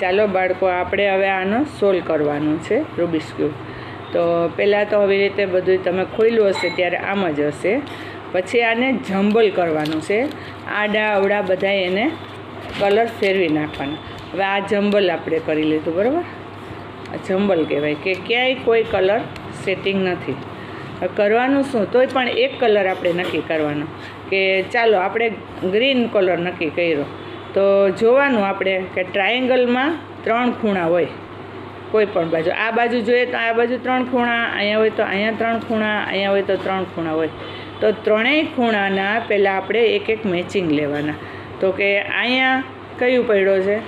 ચાલો બાળકો, આપણે હવે આનો સોલ્વ કરવાનું છે રૂબિસ ક્યુબ તો પહેલાં તો આવી રીતે બધું તમે ખોલ્યું હશે, ત્યારે આમ જ હશે. પછી આને જંબલ કરવાનું છે. આડા અવડા બધા એને કલર ફેરવી નાખવાના. હવે આ જંબલ આપણે કરી લીધું, બરાબર? આ જંબલ કહેવાય કે ક્યાંય કોઈ કલર સેટિંગ નથી. કરવાનું શું? તોય પણ એક કલર આપણે નક્કી કરવાનો. કે ચાલો, આપણે ગ્રીન કલર નક્કી કર્યો. તો જોવાનું આપણે કે ટ્રાયેંગલમાં ત્રણ ખૂણા હોય, કોઈ પણ બાજુ. આ બાજુ જોઈએ તો આ બાજુ ત્રણ ખૂણા, અહીંયા હોય તો અહીંયા ત્રણ ખૂણા, અહીંયા હોય તો ત્રણ ખૂણા હોય. તો ત્રણેય ખૂણાના પહેલાં આપણે એક એક મેચિંગ લેવાના. તો કે અહીંયા કયું પડ્યો છે?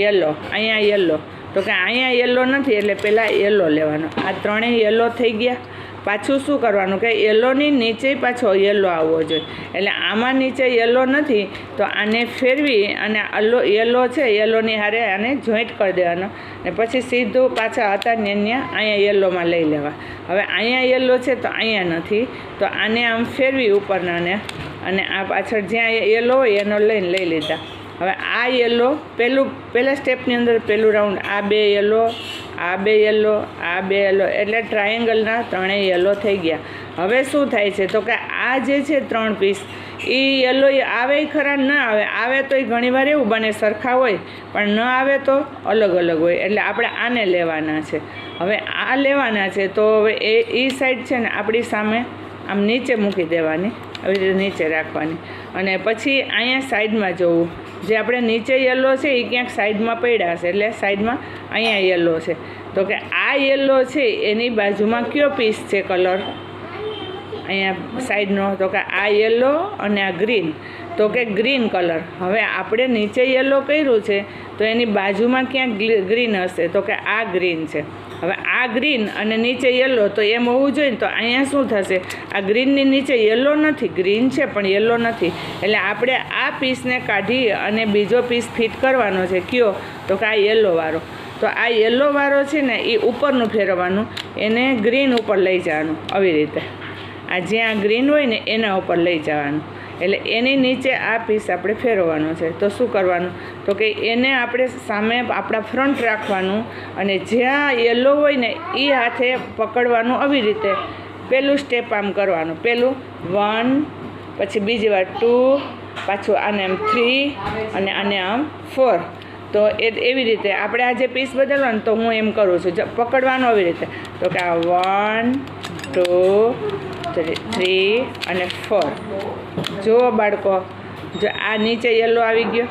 યલો અહીંયા યલો તો કે અહીંયા યલો નથી, એટલે પહેલાં યલો લેવાનો. આ ત્રણેય યલો થઈ ગયા. પાછું શું કરવાનું કે યલોની નીચે પાછો યલો આવવો જોઈએ. એટલે આમાં નીચે યલો નથી, તો આને ફેરવી અને અલો યલો છે યલોની હારે આને જોઈન્ટ કરી દેવાનો. ને પછી સીધું પાછા હતા ને ત્યાં અહીંયા યલોમાં લઈ લેવા. હવે અહીંયા યલો છે તો અહીંયા નથી, તો આને આમ ફેરવી ઉપરનાને અને આ પાછળ જ્યાં યલો હોય એનો લઈને લઈ લીધા. હવે આ યલો પહેલું પહેલાં સ્ટેપની અંદર પહેલું રાઉન્ડ આ બે યલો આ બે યલો આ બે યલો એટલે ટ્રાયેંગલના ત્રણેય યલો થઈ ગયા. હવે શું થાય છે? તો કે આ જે છે ત્રણ પીસ એ યલો આવે ખરા? ન આવે. આવે તો એ ઘણીવાર એવું બને, સરખા હોય. પણ ન આવે તો અલગ અલગ હોય. એટલે આપણે આને લેવાના છે. હવે આ લેવાના છે, તો હવે એ એ સાઈડ છે ને આપણી સામે આમ નીચે મૂકી દેવાની. આવી રીતે નીચે રાખવાની. અને પછી અહીંયા સાઈડમાં જોવું. જે આપણે નીચે યલો છે એ ક્યાંક સાઈડમાં પડ્યા છે, એટલે સાઈડમાં અહીંયા યલો છે. તો કે આ યલો છે, એની બાજુમાં કયો પીસ છે કલર અહીંયા સાઈડનો તો કે આ યલો અને આ ગ્રીન તો કે ગ્રીન કલર હવે આપણે નીચે યલો કર્યું છે, તો એની બાજુમાં ક્યાંક ગ્રીન હશે. તો કે આ ગ્રીન છે. હવે આ ગ્રીન અને નીચે યલો તો એમ હોવું જોઈએ ને તો અહીંયા શું થશે? આ ગ્રીનની નીચે યલો નથી ગ્રીન છે પણ યલો નથી. એટલે આપણે આ પીસને કાઢી અને બીજો પીસ ફિટ કરવાનો છે. કયો? તો કે આ યલો વાળો. તો આ યલોવાળો છે ને, એ ઉપરનું ફેરવવાનું. એને ગ્રીન ઉપર લઈ જવાનું, આવી રીતે. આ જ્યાં ગ્રીન હોય ને, એના ઉપર લઈ જવાનું. એટલે એની નીચે આ પીસ આપણે ફેરવવાનો છે. તો શું કરવાનું? તો કે એને આપણે સામે આપણા ફ્રન્ટ રાખવાનું અને જ્યાં યલો હોય ને એ હાથે પકડવાનું આવી રીતે. પહેલું સ્ટેપ આમ કરવાનું. પહેલું વન પછી બીજી વાર ટુ પાછું આને આમ થ્રી અને આને આમ ફોર તો એ એવી રીતે. આપણે આ જે પીસ બદલવાનું તો હું એમ કરું છું. પકડવાનું આવી રીતે. તો કે આ વન ટુ થ્રી અને ફોર જુઓ બાળકો, જો આ નીચે યલો આવી ગયો,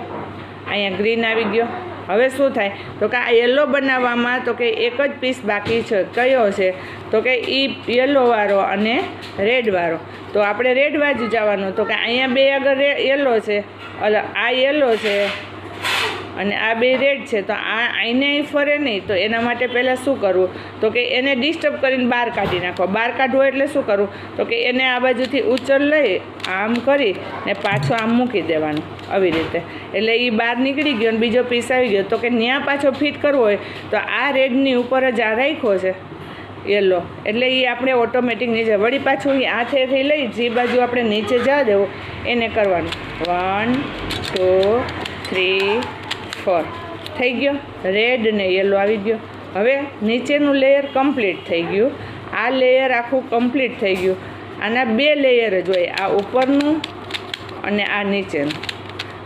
અહીંયા ગ્રીન આવી ગયો. હવે શું થાય? તો કે આ યલો બનાવવામાં તો કે એક જ પીસ બાકી છે. કયો છે? તો કે એ યલોવાળો અને રેડવાળો તો આપણે રેડ બાજુ જવાનું. તો કે અહીંયા બે આગળ યલો છે. એટલે આ યલો છે. અને આ બે રેડ છે, તો આ આઈને અહીં ફરે નહીં, તો એના માટે પહેલાં શું કરવું? તો કે એને ડિસ્ટર્બ કરીને બહાર કાઢી નાખો. બહાર કાઢવો એટલે શું કરવું? તો કે એને આ બાજુથી ઉચ્ચર લઈ આમ કરી ને પાછો આમ મૂકી દેવાનું, આવી રીતે. એટલે એ બહાર નીકળી ગયો અને બીજો પીસ આવી ગયો. તો કે ત્યાં પાછો ફિટ કરવો હોય, તો આ રેડની ઉપર જ આ રાખ્યો છે, યલો. એટલે એ આપણે ઓટોમેટિક નીચે વળી પાછું અહીં હાથેથી લઈ જે બાજુ આપણે નીચે જવા દેવું, એને કરવાનું. વન, ટુ, થ્રી ફોર થઈ ગયો. રેડ ને યલો આવી ગયો. હવે નીચેનું લેયર કમ્પ્લીટ થઈ ગયું. આ લેયર આખું કમ્પ્લીટ થઈ ગયું. આના બે લેયર જ હોય. આ ઉપરનું અને આ નીચેનું.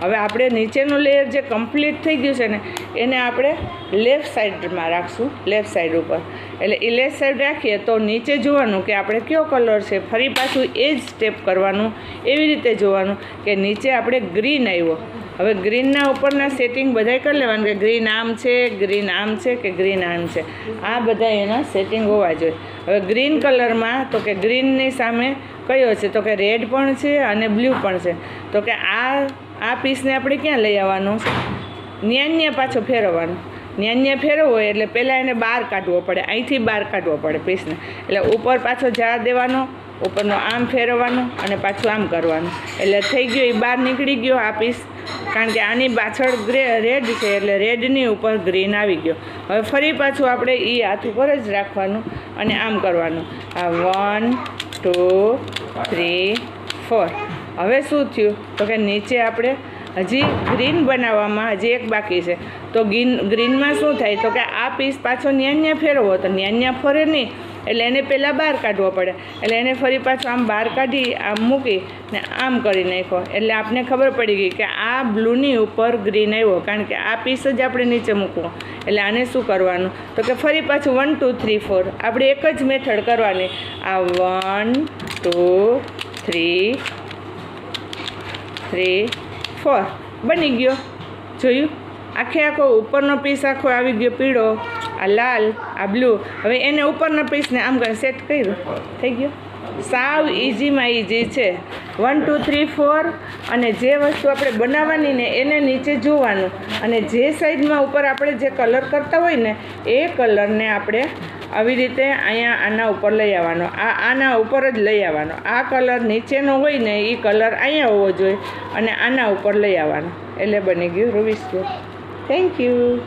હવે આપણે નીચેનું લેયર જે કમ્પ્લીટ થઈ ગયું છે ને, એને આપણે લેફ્ટ સાઈડમાં રાખશું. લેફ્ટ સાઈડ ઉપર. એટલે એ લેફ્ટ સાઈડ રાખીએ તો નીચે જોવાનું કે આપણે કયો કલર છે. ફરી પાછું એ જ સ્ટેપ કરવાનું, એવી રીતે જોવાનું કે નીચે આપણે ગ્રીન આવ્યો. હવે ગ્રીનના ઉપરના સેટિંગ બધાય કરી લેવાનું કે ગ્રીન આમ છે, ગ્રીન આમ છે કે ગ્રીન આમ છે. આ બધા એના સેટિંગ હોવા જોઈએ. હવે ગ્રીન કલરમાં તો કે ગ્રીનની સામે કયો છે? તો કે રેડ પણ છે અને બ્લુ પણ છે. તો કે આ આ પીસને આપણે ક્યાં લઈ આવવાનું? ન્યાન્ય પાછો ફેરવવાનું. ન્યાન્ય ફેરવવો એટલે પહેલાં એને બહાર કાઢવો પડે. અહીંથી બહાર કાઢવો પડે પીસને. એટલે ઉપર પાછો જા દેવાનો. ઉપરનો આમ ફેરવવાનો અને પાછું આમ કરવાનું. એટલે થઈ ગયો, એ બહાર નીકળી ગયો આ પીસ કારણ કે આની પાછળ ગ્રે રેડ છે, એટલે રેડની ઉપર ગ્રીન આવી ગયો. હવે ફરી પાછું આપણે એ હાથ ઉપર જ રાખવાનું અને આમ કરવાનું. આ વન ટુ થ્રી ફોર હવે શું થયું? તો કે નીચે આપણે હજી ગ્રીન બનાવવામાં હજી એક બાકી છે. તો ગ્રીન ગ્રીનમાં શું થાય? તો કે આ પીસ પાછો ન્યા ન્યા ફેરવો તો ન્યા ન્યા ફરે નહીં. એટલે એને પહેલાં બહાર કાઢવો પડે. એટલે એને ફરી પાછું આમ બહાર કાઢી, આમ મૂકી ને આમ કરી નાખ્યો. એટલે આપને ખબર પડી ગઈ કે આ બ્લૂની ઉપર ગ્રીન આવ્યો. કારણ કે આ પીસ જ આપણે નીચે મૂકવો. એટલે આને શું કરવાનું? તો કે ફરી પાછું વન ટુ થ્રી ફોર આપણે એક જ મેથડ કરવાની. આ one two three three four બની ગયો. જોયું? આખે આખો ઉપરનો પીસ આખો આવી ગયો પીળો. આ લાલ, આ બ્લુ. હવે એને ઉપરના પીસને આમ કંઈ સેટ કર્યું. થઈ ગયો. સાવ ઇઝીમાં ઇઝી છે. વન ટુ થ્રી ફોર અને જે વસ્તુ આપણે બનાવવાની ને એને નીચે જોવાનું. અને જે સાઈડમાં ઉપર આપણે જે કલર કરતા હોય ને, એ કલરને આપણે આવી રીતે અહીંયા આના ઉપર લઈ આવવાનો. આ આના ઉપર જ લઈ આવવાનો. આ કલર નીચેનો હોય ને એ કલર અહીંયા હોવો જોઈએ. અને આના ઉપર લઈ આવવાનો. એટલે બની ગયું રૂબિસ થેન્ક યુ